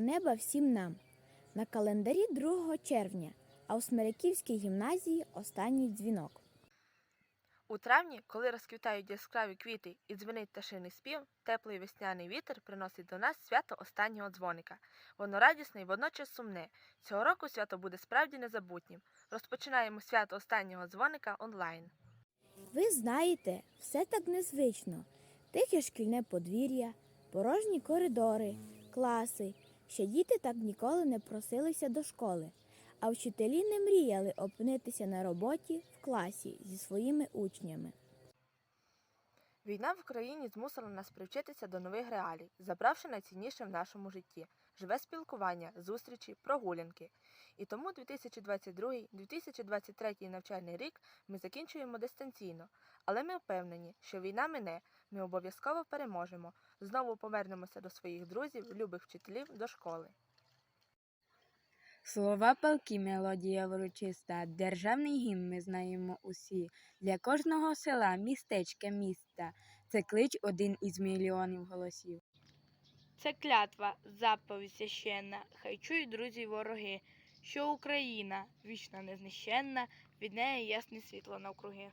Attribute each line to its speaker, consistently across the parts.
Speaker 1: неба всім нам. На календарі 2 червня, а у Смиряківській гімназії останній дзвінок.
Speaker 2: У травні, коли розквітають яскраві квіти і дзвенить пташиний спів, теплий весняний вітер приносить до нас свято останнього дзвоника. Воно радісне і водночас сумне. Цього року свято буде справді незабутнім. Розпочинаємо свято останнього дзвоника онлайн.
Speaker 1: Ви знаєте, все так незвично. Тихе шкільне подвір'я, порожні коридори, класи. Ще діти так ніколи не просилися до школи, а вчителі не мріяли опинитися на роботі в класі зі своїми учнями.
Speaker 2: Війна в Україні змусила нас привчитися до нових реалій, забравши найцінніше в нашому житті живе спілкування, зустрічі, прогулянки. І тому 2022-2023 навчальний рік ми закінчуємо дистанційно, але ми впевнені, що війна мине, ми обов'язково переможемо, знову повернемося до своїх друзів, любих вчителів, до школи.
Speaker 3: Слова палки, мелодія врочиста, державний гімн ми знаємо усі. Для кожного села, містечка, міста. Це клич один із мільйонів голосів.
Speaker 4: Це клятва, заповідь священна, хай чують друзі й вороги, що Україна вічно незнищенна, від неї ясне світло навкруги.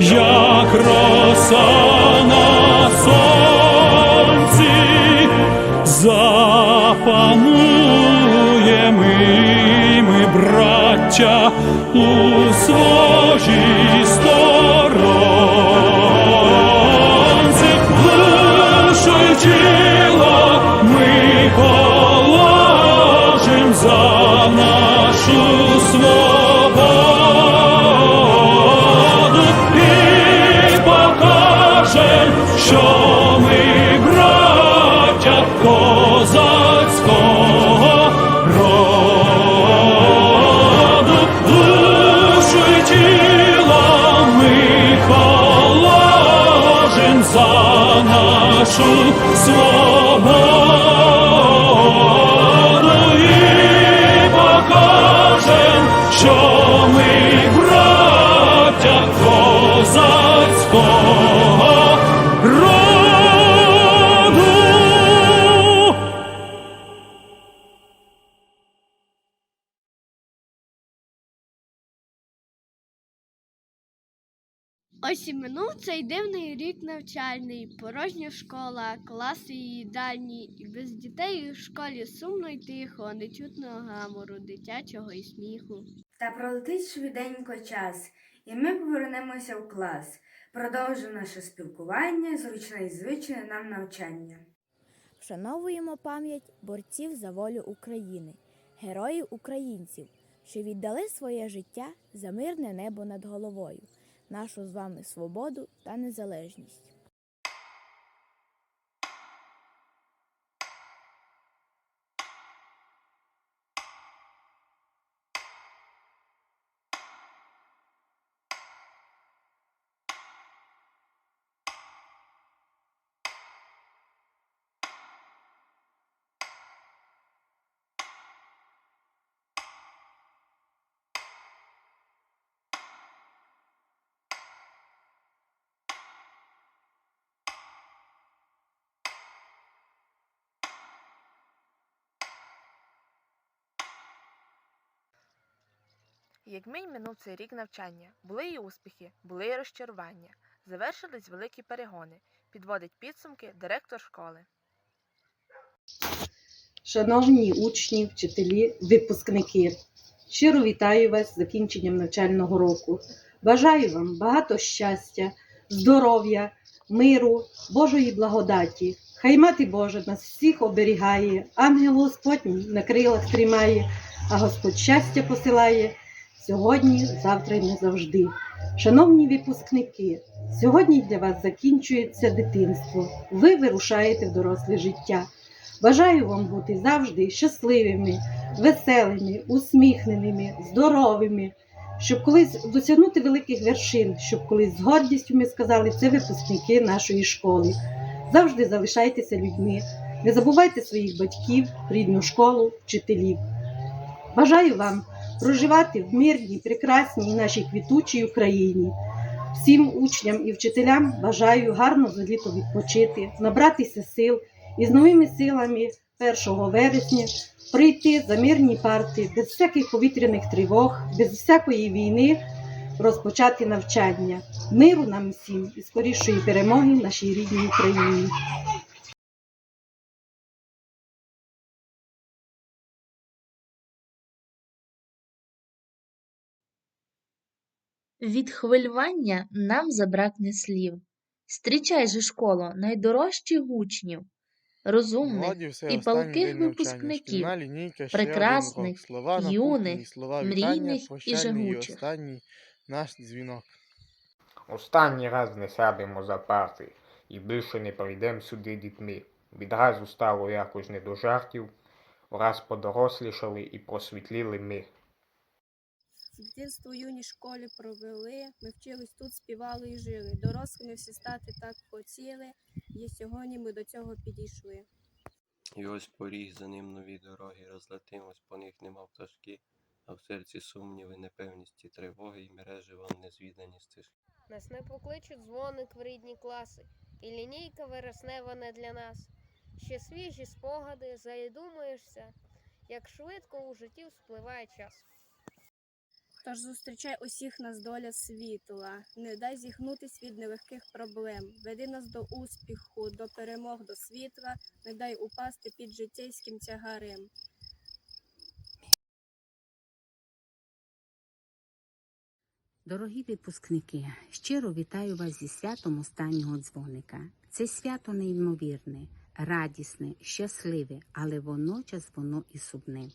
Speaker 5: як роса на сонці, запануємо ми, браття, у своїй що ми браття козацького роду, душу і тіло ми положим за нашу
Speaker 6: Ось і минув цей дивний рік навчальний, порожня школа, класи і їдальні, і без дітей у школі сумно й тихо, не чутно гамору, дитячого і сміху.
Speaker 7: Та пролетить швиденько час, і ми повернемося в клас. Продовжимо наше спілкування, зручне і звичне нам навчання.
Speaker 1: Вшановуємо пам'ять борців за волю України, героїв українців, що віддали своє життя за мирне небо над головою, нашу з вами свободу та незалежність.
Speaker 2: Як мій минув цей рік навчання, були і успіхи, були і розчарування. Завершились великі перегони. Підводить підсумки директор школи.
Speaker 8: Шановні учні, вчителі, випускники, щиро вітаю вас з закінченням навчального року. Бажаю вам багато щастя, здоров'я, миру, Божої благодаті. Хай мати Божа нас всіх оберігає, ангел Господній на крилах тримає, а Господь щастя посилає сьогодні, завтра і не завжди. Шановні випускники, сьогодні для вас закінчується дитинство. Ви вирушаєте в доросле життя. Бажаю вам бути завжди щасливими, веселими, усміхненими, здоровими, щоб колись досягнути великих вершин, щоб колись з гордістю ми сказали, це випускники нашої школи. Завжди залишайтеся людьми, не забувайте своїх батьків, рідну школу, вчителів. Бажаю вам проживати в мирній, прекрасній нашій квітучій Україні. Всім учням і вчителям бажаю гарно за літо відпочити, набратися сил і з новими силами 1 вересня прийти за мирні парти, без всяких повітряних тривог, без всякої війни розпочати навчання. Миру нам всім і скорішої перемоги нашій рідній Україні.
Speaker 9: Від хвилювання нам забракне слів. Зустрічай же школо найдорожчих учнів, розумних
Speaker 10: Годі все,
Speaker 9: і палких випускників,
Speaker 10: Шкільна лінійка,
Speaker 9: прекрасних.
Speaker 10: Слова
Speaker 9: юних,
Speaker 10: слова вітання,
Speaker 9: мрійних і жагучих.
Speaker 10: останній наш дзвінок.
Speaker 11: Останній раз не сядемо за парти і більше не прийдем сюди дітьми. Відразу стало якось не до жартів, враз подорослішали і просвітліли ми.
Speaker 6: Дитинство в юній школі провели, ми вчились тут, співали і жили. Дорослими всі стати так хотіли, і сьогодні ми до цього підійшли.
Speaker 12: І ось поріг за ним нові дороги, розлетимось по них нема пташки, а в серці сумніви, непевність і тривоги, і мережі вам незвідані стежки.
Speaker 6: Нас не покличуть дзвоник в рідні класи, і лінійка вереснева не для нас. Ще свіжі спогади, задумаєшся, як швидко у житті спливає час. Тож зустрічай усіх нас доля світла, не дай зігнутись від нелегких проблем. Веди нас до успіху, до перемог, до світла, не дай упасти під життєйським тягарем.
Speaker 13: Дорогі випускники, щиро вітаю вас зі святом останнього дзвоника. Це свято неймовірне, радісне, щасливе, але водночас воно і сумне.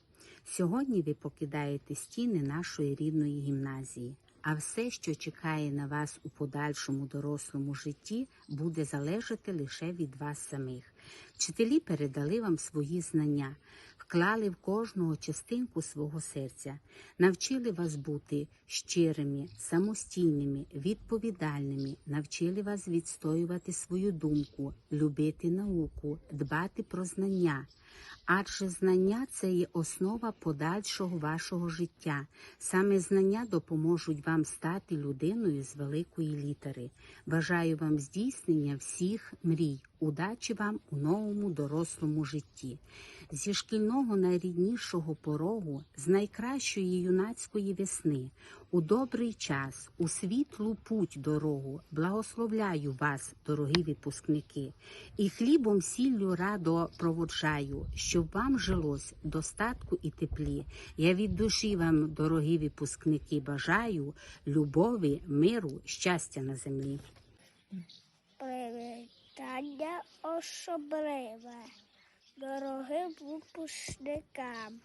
Speaker 13: Сьогодні ви покидаєте стіни нашої рідної гімназії, а все, що чекає на вас у подальшому дорослому житті, буде залежати лише від вас самих. Вчителі передали вам свої знання, вклали в кожного частинку свого серця, навчили вас бути щирими, самостійними, відповідальними, навчили вас відстоювати свою думку, любити науку, дбати про знання. Адже знання це є основа подальшого вашого життя. Саме знання допоможуть вам стати людиною з великої літери. Бажаю вам здійснення всіх мрій, удачі вам у новому дорослому житті. Зі шкільного найріднішого порогу, з найкращої юнацької весни, у добрий час, у світлу путь дорогу, благословляю вас, дорогі випускники, і хлібом сіллю радо проводжаю, щоб вам жилось достатку і теплі. Я від душі вам, дорогі випускники, бажаю любові, миру, щастя на землі.
Speaker 1: Привітання особливе дорогим випускникам.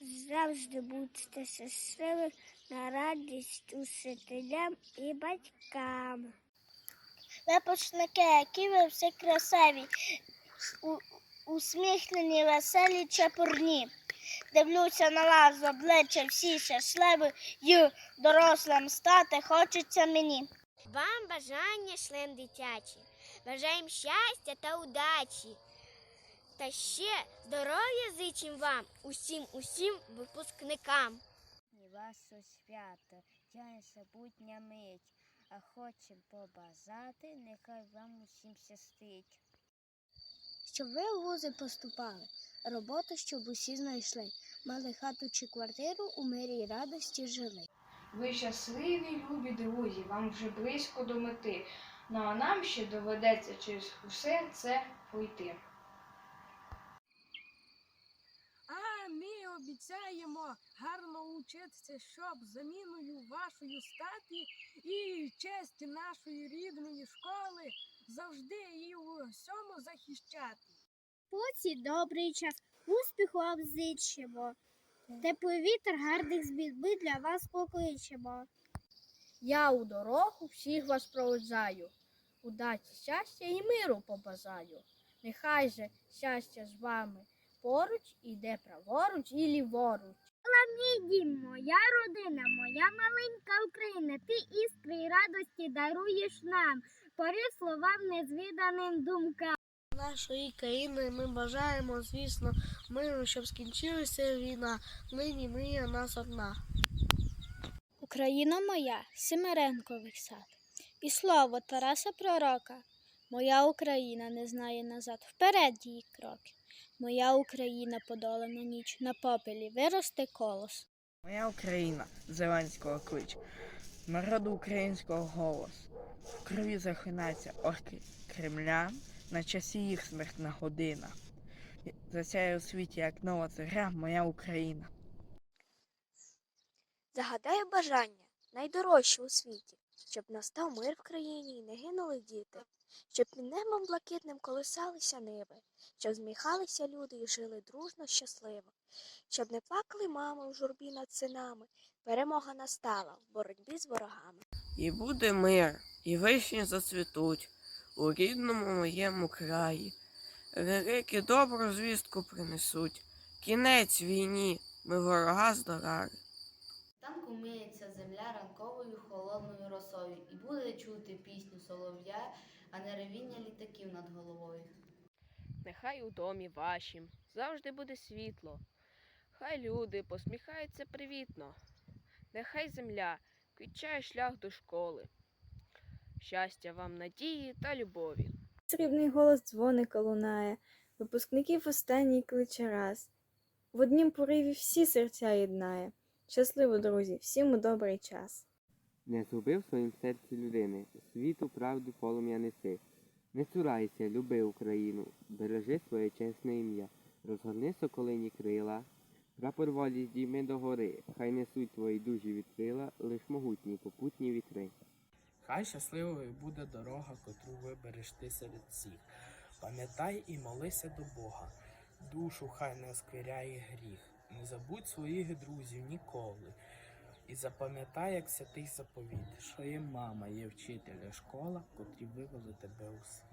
Speaker 1: Завжди будьте щасливі на радість учителям і батькам.
Speaker 6: Випускники, які ви всі красиві, у, усміхнені, веселі, чепурні. Дивлюся на вас з обличчя всі щасливі, й дорослим стати хочеться мені.
Speaker 1: Вам бажання член дитячі. Бажаємо щастя та удачі. Та ще здоров'я зичим вам, усім усім випускникам.
Speaker 6: І Ваше свято, я незабутня мить, а хочем побажати, нехай вам усім щастить. Щоб ви у вузи поступали, роботу, щоб усі знайшли, мали хату чи квартиру у мирі й радості жили.
Speaker 4: Ви щасливі, любі друзі, вам вже близько до мети. Ну а нам ще доведеться через усе це пройти.
Speaker 14: А ми обіцяємо гарно учитися, щоб заміною вашої статі і честі нашої рідної школи завжди і у всьому захищати.
Speaker 6: Поці добрий час, успіху вам зичимо. Теплий вітер гарних змін ми для вас покличемо.
Speaker 15: Я у дорогу всіх вас проведжаю. Удачі, щастя і миру побажаю. Нехай же щастя з вами поруч іде праворуч і ліворуч.
Speaker 16: Мій дім, моя родина, моя маленька Україна, ти іскри й радості даруєш нам, порив словам незвіданим думкам.
Speaker 15: Нашої країни ми бажаємо, звісно, миру, щоб скінчилася війна. Нині мрія нас одна.
Speaker 16: Україна моя, Семеренковий сад, і слово Тараса Пророка. Моя Україна не знає назад, вперед її кроки. Моя Україна подолана ніч, на попелі виросте колос.
Speaker 17: Моя Україна Зеленського клич, народу українського голос. В крові захинається орки Кремля, на часі їх смертна година. Засяє у світі, як нова зоря, моя Україна.
Speaker 18: Загадаю бажання, найдорожче у світі, щоб настав мир в країні і не гинули діти, щоб під небом блакитним колисалися ниви, щоб зміхалися люди і жили дружно, щасливо, щоб не плакали мами у журбі над синами, перемога настала в боротьбі з ворогами.
Speaker 17: І буде мир, і вишні зацвітуть у рідному моєму краї. Рерики добру звістку принесуть. Кінець війні, ми ворога здолали.
Speaker 9: Там кумиється буде чути пісню солов'я, а не ревіння літаків над головою.
Speaker 19: Нехай у домі вашім завжди буде світло. Хай люди посміхаються привітно. Нехай земля квітчає шлях до школи. Щастя вам надії та любові.
Speaker 20: Срібний голос дзвоника лунає, випускників останній кличе раз. В однім пориві всі серця єднає. Щасливо, друзі, всім у добрий час.
Speaker 5: Не згубив в своїм серці людини, світу правду полум'я неси. Не цурайся, люби Україну, бережи своє чесне ім'я, розгорни соколині крила, прапор волі здійми до гори, хай несуть твої дужі відкрила, лиш могутні попутні вітри.
Speaker 17: Хай щасливою буде дорога, котру вибереш ти серед всіх. Пам'ятай і молися до Бога, душу хай не оскверяє гріх. Не забудь своїх друзів ніколи. І запам'ятай, як святий заповіт, що є мама, є вчитель, є школа, котрі вивели тебе у світ.